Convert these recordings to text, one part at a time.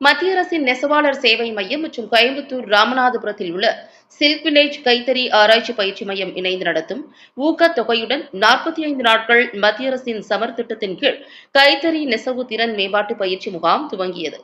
மத்திய அரசின் நெசவாளர் சேவை மையம் மற்றும் கோயம்புத்தூர் ராமநாதபுரத்தில் உள்ள சில்க் வில்லேஜ் கைத்தறி ஆராய்ச்சி பயிற்சி மையம் இணைந்து நடத்தும் ஊக்கத் தொகையுடன் நாற்பத்தி ஐந்து நாட்கள் மத்திய அரசின் சமர் திட்டத்தின் கீழ் கைத்தறி நெசவு திறன் மேம்பாட்டு பயிற்சி முகாம் துவங்கியது.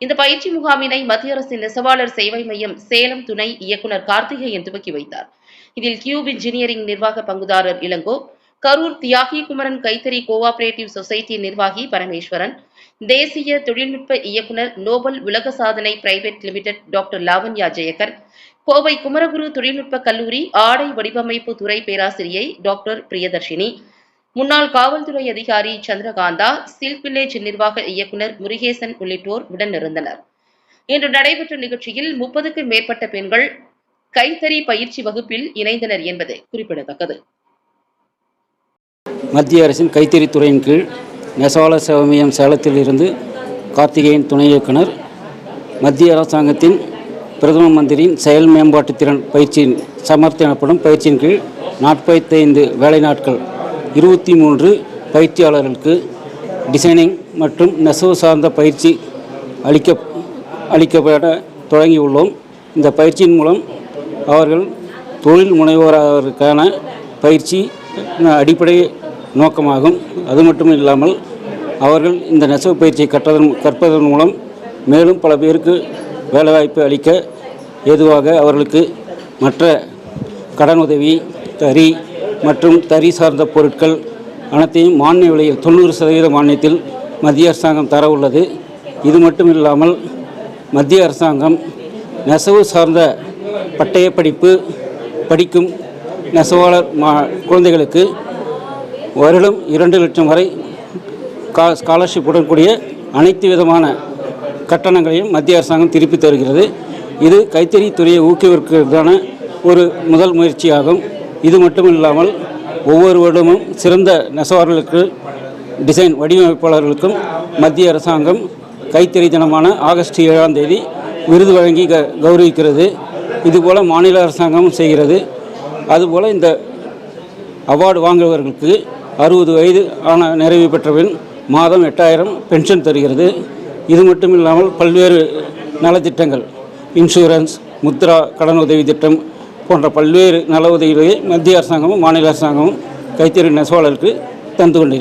இந்த பயிற்சி முகாமினை மத்திய அரசின் நெசவாளர் சேவை மையம் சேலம் துணை இயக்குநர் கார்த்திகேயன் துவக்கி வைத்தார். இதில் கியூப் இன்ஜினியரிங் நிர்வாக பங்குதாரர் இளங்கோ கரூர் தியாகி குமரன் கைத்தறி கோஆபரேட்டிவ் சொசைட்டி நிர்வாகி பரமேஸ்வரன் தேசிய தொழில்நுட்ப இயக்குனர் நோபல் உலக சாதனை private limited doctor Lavanya Jeyakar Kovai Kumaraguru தொழில்நுட்ப கல்லூரி ஆடை வடிவமைப்பு துறை பேராசிரியை டாக்டர் பிரியதர்ஷினி முன்னாள் காவல்துறை அதிகாரி சந்திரகாந்தா சில்க் வில்லேஜ் நிர்வாக இயக்குனர் முருகேசன் உள்ளிட்டோர் உடனிருந்தனர் இன்று நடைபெற்ற நிகழ்ச்சியில் முப்பதுக்கும் மேற்பட்ட பெண்கள் கைத்தறி பயிற்சி வகுப்பில் இணைந்தனர் என்பது குறிப்பிடத்தக்கது. மத்திய அரசின் கைத்தறித்துறையின் கீழ் நெசவாளர் சேவை சேலத்தில் இருந்து கார்த்திகேயன் துணை இயக்குனர் மத்திய அரசாங்கத்தின் பிரதம மந்திரியின் செயல் மேம்பாட்டு திறன் பயிற்சியின் சமர்த்தி எனப்படும் பயிற்சியின் கீழ் நாற்பத்தைந்து வேலை நாட்கள் இருபத்தி மூன்று பயிற்சியாளர்களுக்கு டிசைனிங் மற்றும் நெசவு சார்ந்த பயிற்சி அளிக்க அளிக்கப்பட தொடங்கியுள்ளோம். இந்த பயிற்சியின் மூலம் அவர்கள் தொழில் முனைவோராவதற்கான பயிற்சி அடிப்படை நோக்கமாகும். அது மட்டும் இல்லாமல் அவர்கள் இந்த நெசவு பயிற்சியை கற்றதன் கற்பதன் மூலம் மேலும் பல பேருக்கு வேலைவாய்ப்பு அளிக்க ஏதுவாக அவர்களுக்கு மற்ற கடனுதவி தறி மற்றும் தறி சார்ந்த பொருட்கள் அனைத்தையும் மானிய விலையில் தொண்ணூறு சதவீத மானியத்தில் மத்திய அரசாங்கம் தர உள்ளது. இது மட்டும் இல்லாமல் மத்திய அரசாங்கம் நெசவு சார்ந்த பட்டய படிப்பு படிக்கும் நெசவாளர் மா குழந்தைகளுக்கு வருடம் இரண்டு லட்சம் வரை கா ஸ்காலர்ஷிப்புடன் கூடிய அனைத்து விதமான கட்டணங்களையும் மத்திய அரசாங்கம் திருப்பி தருகிறது. இது கைத்தறி துறையை ஊக்குவிப்பதற்கான ஒரு முதல் முயற்சியாகும். இது மட்டும் இல்லாமல் ஒவ்வொரு வருடமும் சிறந்த நெசவாளர்களுக்கு டிசைன் வடிவமைப்பாளர்களுக்கும் மத்திய அரசாங்கம் கைத்தறி தினமான ஆகஸ்ட் ஏழாம் தேதி விருது வழங்கி க கௌரவிக்கிறது. இதுபோல் மாநில அரசாங்கமும் செய்கிறது. அதுபோல் இந்த அவார்டு வாங்குபவர்களுக்கு அறுபது வயது ஆன நிறைவு பெற்றபின் மாதம் எட்டாயிரம் பென்ஷன் தருகிறது. இது மட்டும் இல்லாமல் பல்வேறு நலத்திட்டங்கள் இன்சூரன்ஸ் முத்ரா கடன் உதவி திட்டம் போன்ற பல்வேறு நல உதவிகளை மத்திய அரசாங்கமும் மாநில அரசாங்கமும் கைத்தறி நெசவாளருக்கு தந்து கொண்டிருக்கிறது.